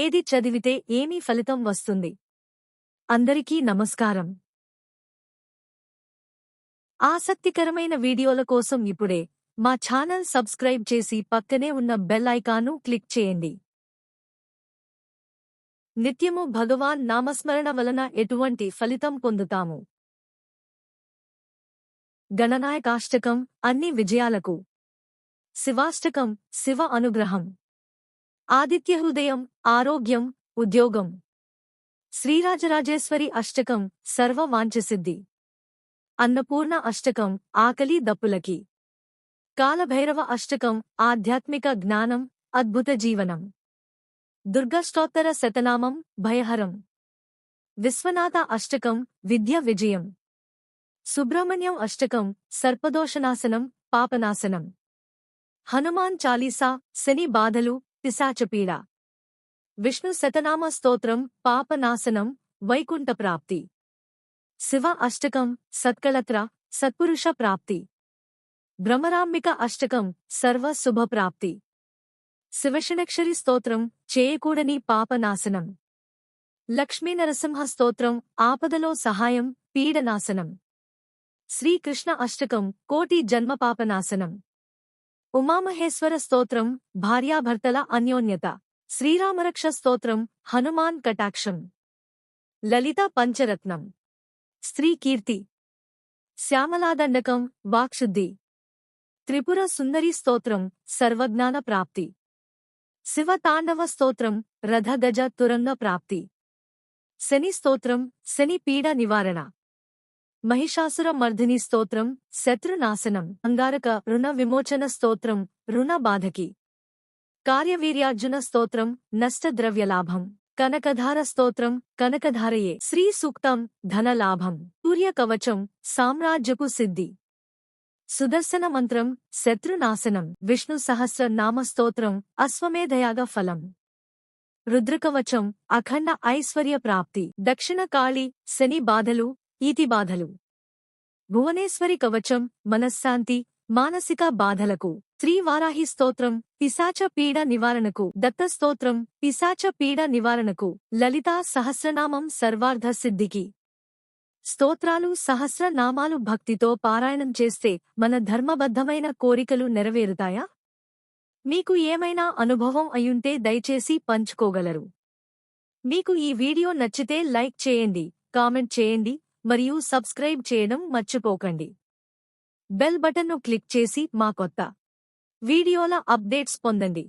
ఏది చదివితే ఏమీ ఫలితం వస్తుంది? అందరికీ నమస్కారం. ఆసక్తికరమైన వీడియోల కోసం ఇప్పుడే మా ఛానల్ సబ్స్క్రైబ్ చేసి పక్కనే ఉన్న బెల్ ఐకాను క్లిక్ చేయండి. నిత్యము భగవాన్ నామస్మరణ వలన ఎటువంటి ఫలితం పొందుతాము? గణనాయకాష్టకం అన్ని విజయాలకు. శివాష్టకం శివ అనుగ్రహం. ఆదిత్య హృదయం ఆరోగ్యం ఉద్యోగం. శ్రీరాజరాజేశ్వరి అష్టకం సర్వ వాంఛసిద్ధి అన్నపూర్ణ అష్టకం ఆకలి దప్పులకి. కాలభైరవ అష్టకం ఆధ్యాత్మిక జ్ఞానం అద్భుత జీవనం. దుర్గాష్టోత్తర శతనామం భయహరం. విశ్వనాథ అష్టకం విద్య విజయం. సుబ్రహ్మణ్యం అష్టకం సర్పదోషనాశనం పాపనాశనం. హనుమాన్ చాలీసా శని బాధలు పిశాచపీడ. విష్ణు శతనామ స్తోత్రం పాపనాశనం వైకుంఠ ప్రాప్తి. శివ అష్టకం సత్కళత్ర సత్పురుష ప్రాప్తి. భ్రమరాంబిక అష్టకం సర్వ శుభ ప్రాప్తి. శివశనక్షరి స్తోత్రం చేయకూడని పాపనాశనం. లక్ష్మీనరసింహ స్తోత్రం ఆపదలో సహాయం పీడనాశనం. శ్రీకృష్ణ అష్టకం కోటి జన్మపాపనాశనం ఉమామహేశ్వర స్తోత్రం భార్యాభర్తల అన్యోన్యత శ్రీరామరక్ష స్తోత్రం హనుమాన్ కటాక్షం లలిత పంచరత్నం స్త్రీ కీర్తి శ్యామలాదండకం వాక్శుద్ధి త్రిపుర సుందరి స్తోత్రం సర్వజ్ఞాన ప్రాప్తి శివతాండవ స్తోత్రం రథగజ తురంగ ప్రాప్తి శని స్తోత్రం శని పీడ నివారణ మహిషాసుర మర్ధిని స్తోత్రం శత్రునాశనం అంగారక రుణ విమోచన స్తోత్రం రుణ బాధకి. కార్యవీర్యార్జున స్తోత్రం నష్టద్రవ్యలాభం కనకధార స్తోత్రం కనకధారయే శ్రీ సూక్తం ధనలాభం సూర్యకవచం సామ్రాజ్యపు సిద్ధి. సుదర్శన మంత్రం శత్రునాశనం విష్ణు సహస్ర నామ స్తోత్రం అశ్వమేధయాగ ఫలం. రుద్రకవచం అఖండ ఐశ్వర్య ప్రాప్తి దక్షిణ కాళి శని బాధలు ఈతి బాధలు. భువనేశ్వరి కవచం మనశ్శాంతి మానసిక బాధలకు. శ్రీవారాహి స్తోత్రం పిశాచ పీడ నివారణకు. దత్త స్తోత్రం పిశాచ పీడ నివారణకు. లలితా సహస్రనామం సర్వార్థ సిద్ధికి. స్తోత్రాలు సహస్రనామాలు భక్తితో పారాయణం చేస్తే మన ధర్మబద్ధమైన కోరికలు నెరవేరుతాయా? మీకు ఏమైనా అనుభవం అయుంటే దయచేసి పంచుకోగలరు. మీకు ఈ వీడియో నచ్చితే లైక్ చేయండి కామెంట్ చేయండి మరియు సబ్స్క్రైబ్ చేయడం మర్చిపోకండి. బెల్ బటన్ను క్లిక్ చేసి మా కొత్త వీడియోల అప్డేట్స్ పొందండి.